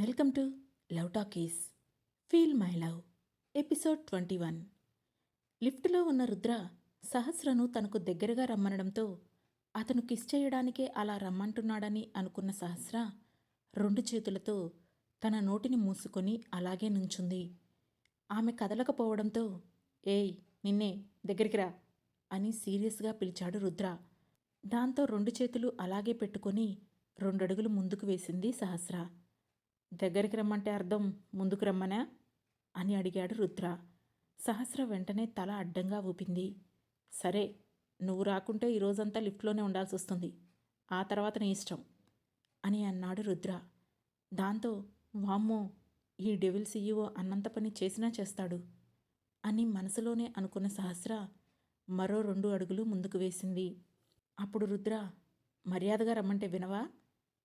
Welcome to love talkies. Feel my love. Episode twenty one. లిఫ్ట్లో ఉన్న రుద్ర సహస్రను తనకు దగ్గరగా రమ్మనడంతో అతను కిస్ చేయడానికే అలా రమ్మంటున్నాడని అనుకున్న సహస్ర రెండు చేతులతో తన నోటిని మూసుకొని అలాగే నుంచుంది. ఆమె కదలకపోవడంతో ఏయ్ నిన్నే దగ్గరికి రా అని సీరియస్గా పిలిచాడు రుద్ర. దాంతో రెండు చేతులు అలాగే పెట్టుకొని రెండడుగులు ముందుకు వేసింది సహస్ర. దగ్గరికి రమ్మంటే అర్థం ముందుకు రమ్మనా? అని అడిగాడు రుద్ర. సహస్ర వెంటనే తల అడ్డంగా ఊపింది. సరే నువ్వు రాకుంటే ఈ రోజంతా లిఫ్ట్లోనే ఉండాల్సి వస్తుంది. ఆ తర్వాత నీ ఇష్టం అని అన్నాడు రుద్ర. దాంతో వామ్మో ఈ డెవిల్ సీఈఓ అన్నంత పని చేసినా చేస్తాడు అని మనసులోనే అనుకున్న సహస్ర మరో రెండు అడుగులు ముందుకు వేసింది. అప్పుడు రుద్ర మర్యాదగా రమ్మంటే వినవా?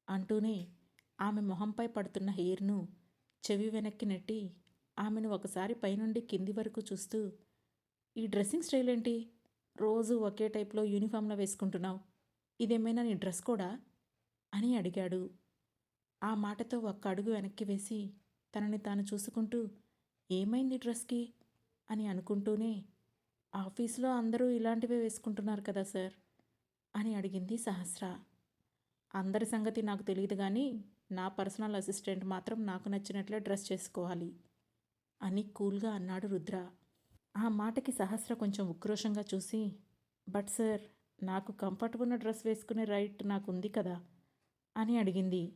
అంటూనే ఆమె మొహంపై పడుతున్న హెయిర్ను చెవి వెనక్కి నెట్టి ఆమెను ఒకసారి పైనుండి కింది వరకు చూస్తూ ఈ డ్రెస్సింగ్ స్టైల్ ఏంటి? రోజు ఒకే టైప్లో యూనిఫామ్లో వేసుకుంటున్నావు. ఇదేమైనా నీ డ్రెస్ కూడా? అని అడిగాడు. ఆ మాటతో ఒక్క అడుగు వెనక్కి వేసి తనని తాను చూసుకుంటూ ఏమైంది డ్రెస్కి? అని అనుకుంటూనే ఆఫీస్లో అందరూ ఇలాంటివే వేసుకుంటున్నారు కదా సార్? అని అడిగింది సహస్ర. అందరి సంగతి నాకు తెలియదు కానీ నా పర్సనల్ అసిస్టెంట్ మాత్రం నాకు నచ్చినట్లే డ్రెస్ చేసుకోవాలి. అని కూల్గా అన్నాడు రుద్ర. ఆ మాటకి సహస్ర కొంచెం ఉక్రోషంగా చూసి బట్ సార్ నాకు కంఫర్ట్ ఉన్న డ్రెస్ వేసుకునే రైట్ నాకు ఉంది కదా? అని అడిగింది.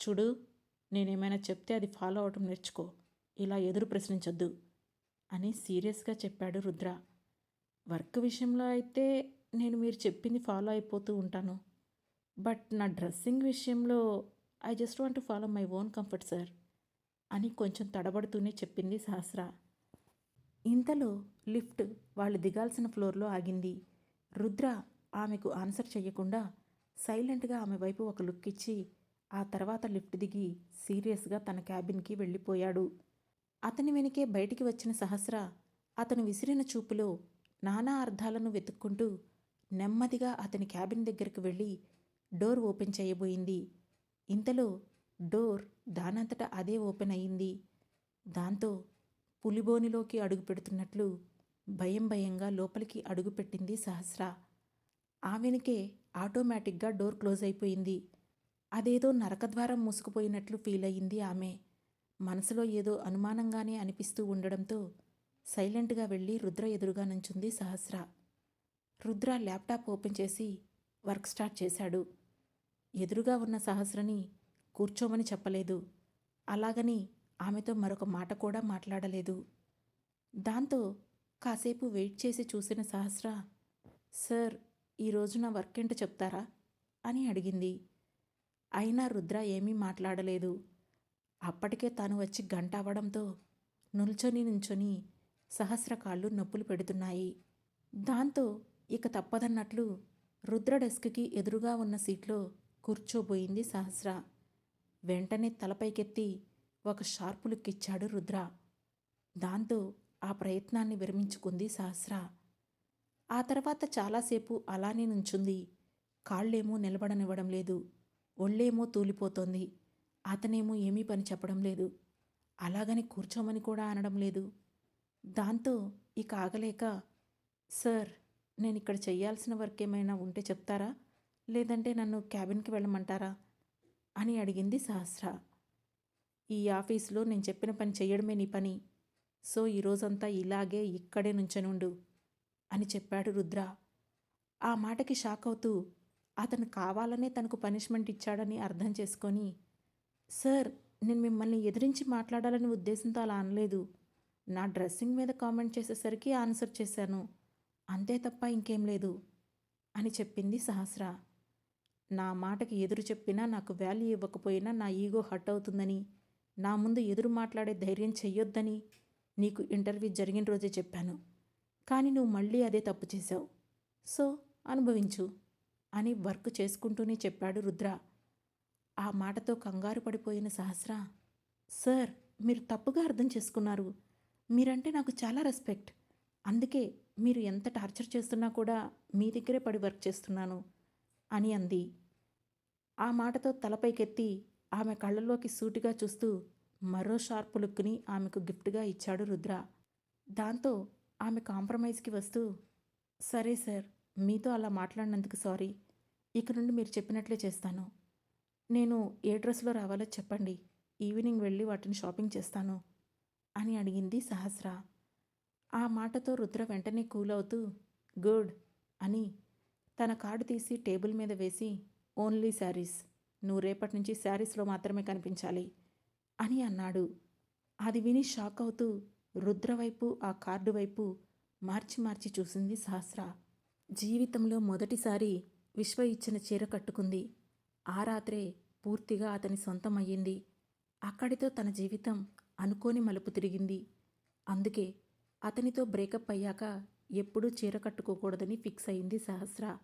చూడు నేనేమైనా చెప్తే అది ఫాలో అవటం నేర్చుకో. ఇలా ఎదురు ప్రశ్నించొద్దు. అని సీరియస్గా చెప్పాడు రుద్ర. వర్క్ విషయంలో అయితే నేను మీరు చెప్పింది ఫాలో అయిపోతూ ఉంటాను. బట్ నా డ్రెస్సింగ్ విషయంలో I just want to follow my own comfort sir అని కొంచెం తడబడుతూనే చెప్పింది సహస్ర. ఇంతలో లిఫ్ట్ వాళ్ళు దిగాల్సిన ఫ్లోర్లో ఆగింది. రుద్ర ఆమెకు ఆన్సర్ చెయ్యకుండా సైలెంట్గా ఆమె వైపు ఒక లుక్ ఇచ్చి ఆ తర్వాత లిఫ్ట్ దిగి సీరియస్గా తన క్యాబిన్కి వెళ్ళిపోయాడు. అతని వెనుకే బయటికి వచ్చిన సహస్ర అతను విసిరిన చూపులో నానా అర్థాలను వెతుక్కుంటూ నెమ్మదిగా అతని క్యాబిన్ దగ్గరికి వెళ్ళి డోర్ ఓపెన్ చేయబోయింది. ఇంతలో డోర్ దానంతట అదే ఓపెన్ అయింది. దాంతో పులిబోనిలోకి అడుగు పెడుతున్నట్లు భయం భయంగా లోపలికి అడుగుపెట్టింది సహస్ర. ఆ వెనుకే ఆటోమేటిక్గా డోర్ క్లోజ్ అయిపోయింది. అదేదో నరకద్వారం మూసుకుపోయినట్లు ఫీల్ అయింది ఆమె. మనసులో ఏదో అనుమానంగానే అనిపిస్తూ ఉండడంతో సైలెంట్గా వెళ్ళి రుద్ర ఎదురుగా నుంచుంది సహస్ర. రుద్ర ల్యాప్టాప్ ఓపెన్ చేసి వర్క్ స్టార్ట్ చేశాడు. ఎదురుగా ఉన్న సహస్రని కూర్చోమని చెప్పలేదు. అలాగని ఆమెతో మరొక మాట కూడా మాట్లాడలేదు. దాంతో కాసేపు వెయిట్ చేసి చూసిన సహస్ర సార్ ఈరోజు నా వర్క్ ఏంటో చెప్తారా? అని అడిగింది. అయినా రుద్ర ఏమీ మాట్లాడలేదు. అప్పటికే తాను వచ్చి గంట అవ్వడంతో నిల్చొని నుంచొని సహస్ర కాళ్ళు నొప్పులు పెడుతున్నాయి. దాంతో ఇక తప్పదన్నట్లు రుద్ర డెస్క్కి ఎదురుగా ఉన్న సీట్లో కూర్చోబోయింది సహస్ర. వెంటనే తలపైకెత్తి ఒక షార్పు లుక్ రుద్ర. దాంతో ఆ ప్రయత్నాన్ని విరమించుకుంది సహస్ర. ఆ తర్వాత చాలాసేపు అలానే నుంచుంది. కాళ్ళేమో నిలబడనివ్వడం లేదు. ఒళ్ళేమో తూలిపోతోంది. అతనేమో ఏమీ పని చెప్పడం లేదు. అలాగని కూర్చోమని కూడా అనడం లేదు. దాంతో ఇక ఆగలేక సార్ నేను ఇక్కడ చేయాల్సిన వర్క్ ఏమైనా ఉంటే చెప్తారా? లేదంటే నన్ను క్యాబిన్కి వెళ్ళమంటారా? అని అడిగింది సహస్ర. ఈ ఆఫీస్లో నేను చెప్పిన పని చేయడమే నీ పని. సో ఈరోజంతా ఇలాగే ఇక్కడే నుంచనుండు అని చెప్పాడు రుద్ర. ఆ మాటకి షాక్ అవుతూ అతను కావాలనే తనకు పనిష్మెంట్ ఇచ్చాడని అర్థం చేసుకొని సార్ నేను మిమ్మల్ని ఎదిరించి మాట్లాడాలని ఉద్దేశంతో అలా అనలేదు. నా డ్రెస్సింగ్ మీద కామెంట్ చేసేసరికి ఆన్సర్ చేశాను. అంతే తప్ప ఇంకేం లేదు అని చెప్పింది సహస్ర. నా మాటకి ఎదురు చెప్పినా నాకు వాల్యూ ఇవ్వకపోయినా నా ఈగో హట్ అవుతుందని నా ముందు ఎదురు మాట్లాడే ధైర్యం చెయ్యొద్దని నీకు ఇంటర్వ్యూ జరిగిన రోజే చెప్పాను. కానీ నువ్వు మళ్ళీ అదే తప్పు చేశావు. సో అనుభవించు అని వర్క్ చేసుకుంటూనే చెప్పాడు రుద్ర. ఆ మాటతో కంగారు పడిపోయిన సహస్ర సార్ మీరు తప్పుగా అర్థం చేసుకున్నారు. మీరంటే నాకు చాలా రెస్పెక్ట్ అందుకే మీరు ఎంత టార్చర్ చేస్తున్నా కూడా మీ దగ్గరే పడి వర్క్ చేస్తున్నాను. అని అంది. ఆ మాటతో తలపైకెత్తి ఆమె కళ్ళలోకి సూటిగా చూస్తూ మరో షార్ప్ లుక్ని ఆమెకు గిఫ్ట్గా ఇచ్చాడు రుద్ర. దాంతో ఆమె కాంప్రమైజ్కి వస్తూ సరే సార్ మీతో అలా మాట్లాడినందుకు సారీ. ఇక నుండి మీరు చెప్పినట్లే చేస్తాను. నేను ఏ డ్రెస్లో రావాలో చెప్పండి. ఈవినింగ్ వెళ్ళి వాటిని షాపింగ్ చేస్తాను అని అడిగింది సహస్ర. ఆ మాటతో రుద్ర వెంటనే కూల్ అవుతూ గుడ్ అని తన కార్డు తీసి టేబుల్ మీద వేసి ఓన్లీ శారీస్. నువ్వు రేపటి నుంచి శారీస్లో మాత్రమే కనిపించాలి అని అన్నాడు. అది విని షాక్ అవుతూ రుద్రవైపు ఆ కార్డు వైపు మార్చి మార్చి చూసింది సహస్ర. జీవితంలో మొదటిసారి విశ్వ ఇచ్చిన చీర కట్టుకుంది. ఆ రాత్రే పూర్తిగా అతని సొంతం అయ్యింది. అక్కడితో తన జీవితం అనుకోని మలుపు తిరిగింది. అందుకే అతనితో బ్రేకప్ అయ్యాక ఎప్పుడూ చీర కట్టుకోకూడదని ఫిక్స్ అయింది సహస్ర.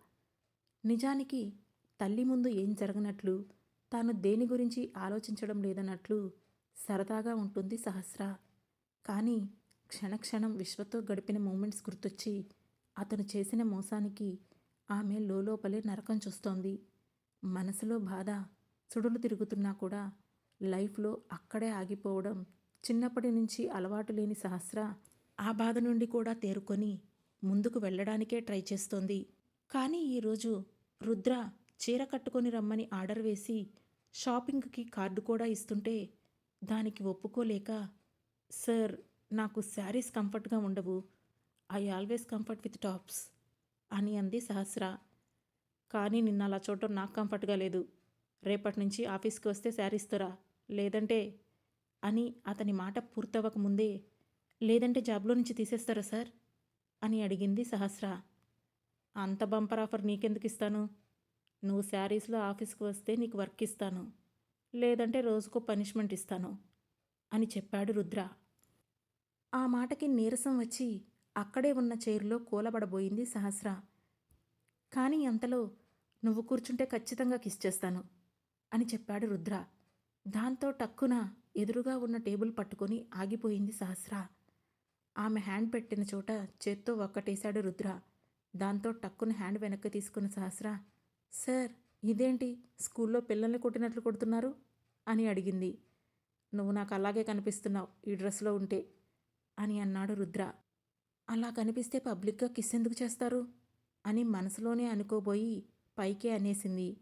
నిజానికి తల్లి ముందు ఏం జరగనట్లు తాను దేని గురించి ఆలోచించడం లేదన్నట్లు సరదాగా ఉంటుంది సహస్ర. కానీ క్షణక్షణం విశ్వతో గడిపిన మూమెంట్స్ గుర్తొచ్చి అతను చేసిన మోసానికి ఆమె లోపలే నరకం చూస్తోంది. మనసులో బాధ సుడులు తిరుగుతున్నా కూడా లైఫ్లో అక్కడే ఆగిపోవడం చిన్నప్పటి నుంచి అలవాటు లేని సహస్ర ఆ బాధ నుండి కూడా తేరుకొని ముందుకు వెళ్ళడానికే ట్రై చేస్తోంది. కానీ ఈరోజు రుద్ర చీర కట్టుకొని రమ్మని ఆర్డర్ వేసి షాపింగ్కి కార్డు కూడా ఇస్తుంటే దానికి ఒప్పుకోలేక సార్ నాకు శారీస్ కంఫర్ట్గా ఉండవు. I always comfort with tops అని అంది సహస్ర. కానీ నిన్న అలా చూడటం నాకు కంఫర్ట్గా లేదు. రేపటి నుంచి ఆఫీస్కి వస్తే శారీస్తోరా లేదంటే అని అతని మాట పూర్తవ్వక ముందే లేదంటే జాబ్లో నుంచి తీసేస్తారా సార్? అని అడిగింది సహస్ర. అంత బంపర్ ఆఫర్ నీకెందుకు ఇస్తాను నువ్వు శారీస్లో ఆఫీస్కి వస్తే నీకు వర్క్ ఇస్తాను లేదంటే రోజుకో పనిష్మెంట్ ఇస్తాను అని చెప్పాడు రుద్ర. ఆ మాటకి నీరసం వచ్చి అక్కడే ఉన్న చైర్లో కూలబడబోయింది సహస్ర. కానీ అంతలో నువ్వు కూర్చుంటే ఖచ్చితంగా కిస్ చేస్తాను అని చెప్పాడు రుద్ర. దాంతో టక్కున ఎదురుగా ఉన్న టేబుల్ పట్టుకొని ఆగిపోయింది సహస్ర. ఆమె హ్యాండ్ పెట్టిన చోట చేత్తో ఒక్కటేశాడు రుద్ర. దాంతో టక్కున హ్యాండ్ వెనక్కి తీసుకున్న సహస్ర సార్ ఇదేంటి? స్కూల్లో పిల్లల్ని కొట్టినట్లు కొడుతున్నారు? అని అడిగింది. నువ్వు నాకు అలాగే కనిపిస్తున్నావు ఈ డ్రెస్లో ఉంటే అని అన్నాడు రుద్ర. అలా కనిపిస్తే పబ్లిక్గా కిస్ ఎందుకు చేస్తారు? అని మనసులోనే అనుకోబోయి పైకే అనేసింది.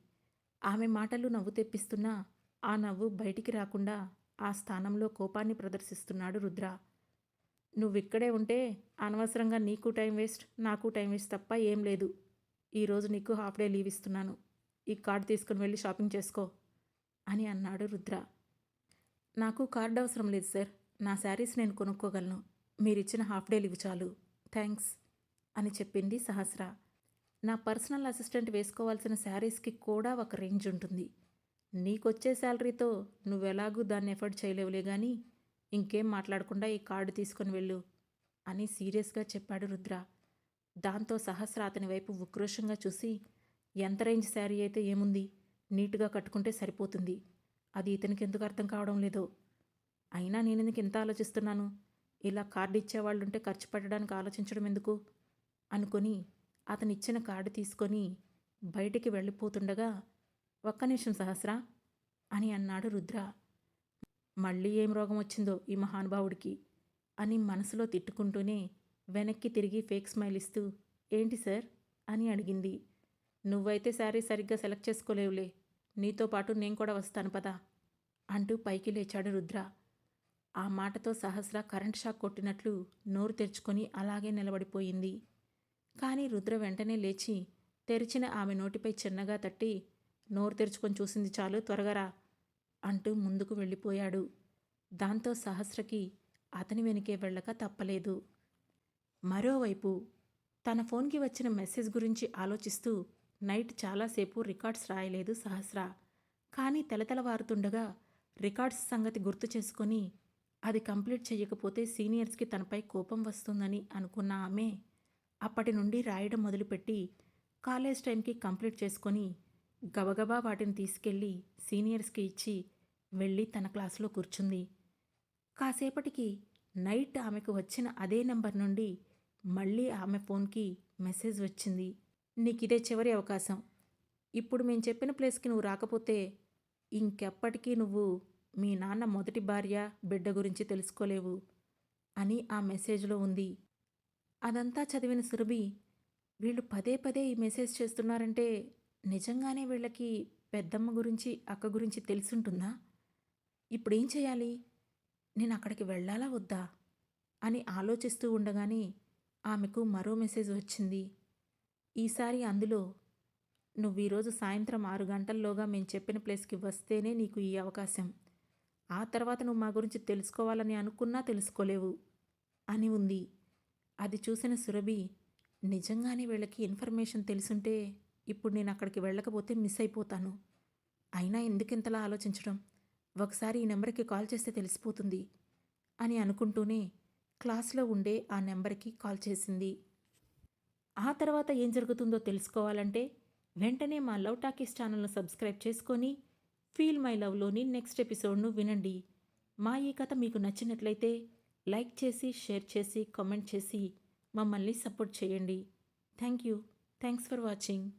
ఆమె మాటలు నవ్వు తెప్పిస్తున్నా ఆ నవ్వు బయటికి రాకుండా ఆ స్థానంలో కోపాన్ని ప్రదర్శిస్తున్నాడు రుద్ర. నువ్వు ఇక్కడే ఉంటే అనవసరంగా నీకు టైం వేస్ట్ నాకు టైం వేస్ట్ తప్ప ఏం లేదు. ఈరోజు నీకు హాఫ్ డే లీవ్ ఇస్తున్నాను. ఈ కార్డు తీసుకుని వెళ్ళి షాపింగ్ చేసుకో అని అన్నాడు రుద్ర. నాకు కార్డు అవసరం లేదు సార్. నా శారీస్ నేను కొనుక్కోగలను. మీరిచ్చిన హాఫ్ డే లీవ్ చాలు. థ్యాంక్స్ అని చెప్పింది సహస్ర. నా పర్సనల్ అసిస్టెంట్ వేసుకోవాల్సిన శారీస్కి కూడా ఒక రేంజ్ ఉంటుంది. నీకొచ్చే శాలరీతో నువ్వెలాగూ దాన్ని ఎఫర్ట్ చేయలేవులే కానీ ఇంకేం మాట్లాడకుండా ఈ కార్డు తీసుకొని వెళ్ళు అని సీరియస్గా చెప్పాడు రుద్ర. దాంతో సహస్ర అతని వైపు ఉక్రోషంగా చూసి ఎంత రేంజ్ శారీ అయితే ఏముంది? నీట్గా కట్టుకుంటే సరిపోతుంది. అది ఇతనికి ఎందుకు అర్థం కావడం లేదో. అయినా నేను ఎందుకు ఇంత ఆలోచిస్తున్నాను? ఇలా కార్డు ఇచ్చేవాళ్ళుంటే ఖర్చు పెట్టడానికి ఆలోచించడం ఎందుకు? అనుకొని అతను ఇచ్చిన కార్డు తీసుకొని బయటికి వెళ్ళిపోతుండగా ఒక్క నిమిషం సహస్రా అని అన్నాడు రుద్ర. మళ్ళీ ఏం రోగం వచ్చిందో ఈ మహానుభావుడికి అని మనసులో తిట్టుకుంటూనే వెనక్కి తిరిగి ఫేక్ స్మైల్ ఇస్తూ ఏంటి సార్? అని అడిగింది. నువ్వైతే శారీ సరిగ్గా సెలెక్ట్ చేసుకోలేవులే. నీతో పాటు నేను కూడా వస్తాను పదా అంటూ పైకి లేచాడు రుద్ర. ఆ మాటతో సహస్ర కరెంట్ షాక్ కొట్టినట్లు నోరు తెరుచుకొని అలాగే నిలబడిపోయింది. కానీ రుద్ర వెంటనే లేచి తెరిచిన ఆమె నోటిపై చిన్నగా తట్టి నోరు తెరుచుకొని చూసింది చాలు త్వరగా రా అంటూ ముందుకు వెళ్ళిపోయాడు. దాంతో సహస్రకి అతని వెనుకే వెళ్ళక తప్పలేదు. మరోవైపు తన ఫోన్కి వచ్చిన మెసేజ్ గురించి ఆలోచిస్తూ నైట్ చాలాసేపు రికార్డ్స్ రాయలేదు సహస్ర. కానీ తెలతెలవారుతుండగా రికార్డ్స్ సంగతి గుర్తు చేసుకొని అది కంప్లీట్ చేయకపోతే సీనియర్స్కి తనపై కోపం వస్తుందని అనుకున్న ఆమె అప్పటి నుండి రాయడం మొదలుపెట్టి కాలేజ్ టైంకి కంప్లీట్ చేసుకొని గబగబా వాటిని తీసుకెళ్ళి సీనియర్స్కి ఇచ్చి వెళ్ళి తన క్లాసులో కూర్చుంది. కాసేపటికి నైట్ ఆమెకు వచ్చిన అదే నంబర్ నుండి మళ్ళీ ఆమె ఫోన్కి మెసేజ్ వచ్చింది. నీకు ఇదే చివరి అవకాశం. ఇప్పుడు మేము చెప్పిన ప్లేస్కి నువ్వు రాకపోతే ఇంకెప్పటికీ నువ్వు మీ నాన్న మొదటి భార్య బిడ్డ గురించి తెలుసుకోలేవు అని ఆ మెసేజ్లో ఉంది. అదంతా చదివిన సురభి వీళ్ళు పదే పదే ఈ మెసేజ్ చేస్తున్నారంటే నిజంగానే వీళ్ళకి పెద్దమ్మ గురించి అక్క గురించి తెలుసుంటుందా? ఇప్పుడేం చేయాలి? నేను అక్కడికి వెళ్ళాలా వద్దా? అని ఆలోచిస్తూ ఉండగానే ఆమెకు మరో మెసేజ్ వచ్చింది. ఈసారి అందులో నువ్వు ఈరోజు సాయంత్రం ఆరు గంటల్లోగా మేము చెప్పిన ప్లేస్కి వస్తేనే నీకు ఈ అవకాశం. ఆ తర్వాత నువ్వు మా గురించి తెలుసుకోవాలని అనుకున్నా తెలుసుకోలేవు అని ఉంది. అది చూసిన సురభి నిజంగానే వీళ్ళకి ఇన్ఫర్మేషన్ తెలుసుంటే ఇప్పుడు నేను అక్కడికి వెళ్ళకపోతే మిస్ అయిపోతాను. అయినా ఎందుకింతలా ఆలోచించడం? ఒకసారి ఈ నెంబర్కి కాల్ చేస్తే తెలిసిపోతుంది అని అనుకుంటూనే క్లాస్లో ఉండే ఆ నెంబర్కి కాల్ చేసింది. ఆ తర్వాత ఏం జరుగుతుందో తెలుసుకోవాలంటే వెంటనే మా లవ్ టాకీస్ ఛానల్ను సబ్స్క్రైబ్ చేసుకొని ఫీల్ మై లవ్లోని నెక్స్ట్ ఎపిసోడ్ను వినండి. మా ఈ కథ మీకు నచ్చినట్లయితే లైక్ చేసి షేర్ చేసి కామెంట్ చేసి మమ్మల్ని సపోర్ట్ చేయండి. Thank you. Thanks for watching.